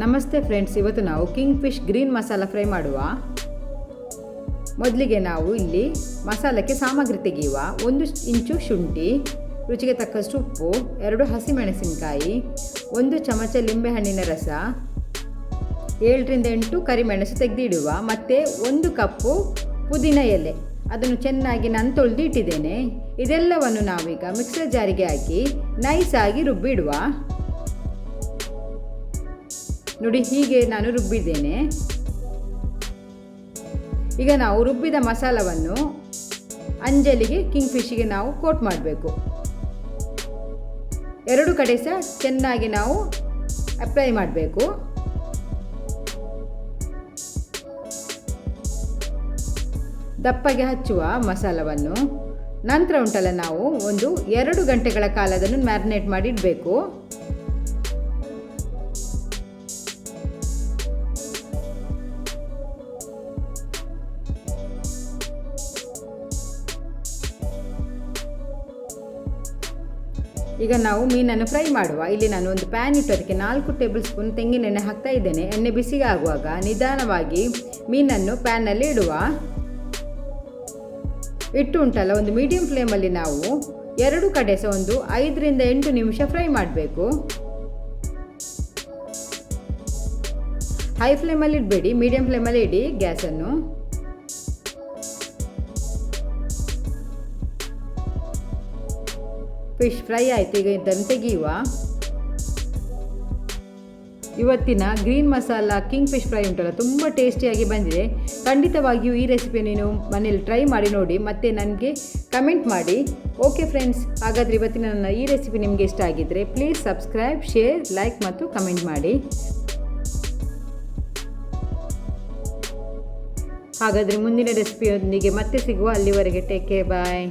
ನಮಸ್ತೆ ಫ್ರೆಂಡ್ಸ್, ಇವತ್ತು ನಾವು king fish green masala fry ಮಾಡುವ. ಮೊದಲಿಗೆ ನಾವು ಇಲ್ಲಿ ಮಸಾಲಕ್ಕೆ ಸಾಮಗ್ರಿ ತೆಗೆಯುವ. ಒಂದು ಇಂಚು ಶುಂಠಿ, ರುಚಿಗೆ ತಕ್ಕಷ್ಟು ಉಪ್ಪು, ಎರಡು ಹಸಿಮೆಣಸಿನಕಾಯಿ, ಒಂದು ಚಮಚ ಲಿಂಬೆಹಣ್ಣಿನ ರಸ, ಏಳರಿಂದ ಎಂಟು ಕರಿಮೆಣಸು ತೆಗೆದಿಡುವ. ಮತ್ತು ಒಂದು ಕಪ್ಪು ಪುದೀನ ಎಲೆ, ಅದನ್ನು ಚೆನ್ನಾಗಿ ನಾನು ತೊಳೆದು ಇಟ್ಟಿದ್ದೇನೆ. ಇದೆಲ್ಲವನ್ನು ನಾವೀಗ ಮಿಕ್ಸರ್ ಜಾರಿಗೆ ಹಾಕಿ ನೈಸಾಗಿ ರುಬ್ಬಿಡುವ. ನೋಡಿ, ಹೀಗೆ ನಾನು ರುಬ್ಬಿದ್ದೇನೆ. ಈಗ ನಾವು ರುಬ್ಬಿದ ಮಸಾಲವನ್ನು ಅಂಜಲಿಗೆ ಕಿಂಗ್ ಫಿಶ್ಗೆ ನಾವು ಕೋಟ್ ಮಾಡಬೇಕು. ಎರಡು ಕಡೆ ಸಹ ಚೆನ್ನಾಗಿ ನಾವು ಅಪ್ಲೈ ಮಾಡಬೇಕು. ದಪ್ಪಗೆ ಹಚ್ಚುವ ಮಸಾಲವನ್ನು. ನಂತರ ಉಂಟಲ್ಲ, ನಾವು ಒಂದು ಎರಡು ಗಂಟೆಗಳ ಕಾಲ ಅದನ್ನು ಮ್ಯಾರಿನೇಟ್ ಮಾಡಿ ಇಡಬೇಕು. ಈಗ ನಾವು ಮೀನನ್ನು ಫ್ರೈ ಮಾಡುವ. ಇಲ್ಲಿ ನಾನು ಒಂದು ಪ್ಯಾನ್ ಇಟ್ಟು ಅದಕ್ಕೆ ನಾಲ್ಕು ಟೇಬಲ್ ಸ್ಪೂನ್ ತೆಂಗಿನೆಣ್ಣೆ ಹಾಕ್ತಾ ಇದ್ದೇನೆ. ಎಣ್ಣೆ ಬಿಸಿಗೆ ಆಗುವಾಗ ನಿಧಾನವಾಗಿ ಮೀನನ್ನು ಪ್ಯಾನಲ್ಲಿ ಇಡುವ. ಇಟ್ಟು ಉಂಟಲ್ಲ, ಒಂದು ಮೀಡಿಯಂ ಫ್ಲೇಮಲ್ಲಿ ನಾವು ಎರಡು ಕಡೆ ಸಹ ಒಂದು ಐದರಿಂದ ಎಂಟು ನಿಮಿಷ ಫ್ರೈ ಮಾಡಬೇಕು. ಹೈ ಫ್ಲೇಮಲ್ಲಿ ಇಡಬೇಡಿ ಮೀಡಿಯಂ ಫ್ಲೇಮಲ್ಲಿ ಇಡಿ ಗ್ಯಾಸನ್ನು. ಫಿಶ್ ಫ್ರೈ ಆಯಿತು, ಈಗ ಇದನ್ನು ತೆಗೆಯುವ. ಇವತ್ತಿನ green masala king fish fry ಉಂಟಲ್ಲ, ತುಂಬ ಟೇಸ್ಟಿಯಾಗಿ ಬಂದಿದೆ. ಖಂಡಿತವಾಗಿಯೂ ಈ ರೆಸಿಪಿ ನೀನು ಮನೇಲಿ ಟ್ರೈ ಮಾಡಿ ನೋಡಿ, ಮತ್ತು ನನಗೆ ಕಮೆಂಟ್ ಮಾಡಿ. ಓಕೆ ಫ್ರೆಂಡ್ಸ್, ಹಾಗಾದರೆ ಇವತ್ತಿನ ನನ್ನ ಈ ರೆಸಿಪಿ ನಿಮಗೆ ಇಷ್ಟ ಆಗಿದ್ದರೆ ಪ್ಲೀಸ್ ಸಬ್ಸ್ಕ್ರೈಬ್, ಶೇರ್, ಲೈಕ್ ಮತ್ತು ಕಮೆಂಟ್ ಮಾಡಿ. ಹಾಗಾದರೆ ಮುಂದಿನ ರೆಸಿಪಿಯೊಂದಿಗೆ ಮತ್ತೆ ಸಿಗುವ, ಅಲ್ಲಿವರೆಗೆ ಟೇಕ್ ಕೇರ್, ಬಾಯ್.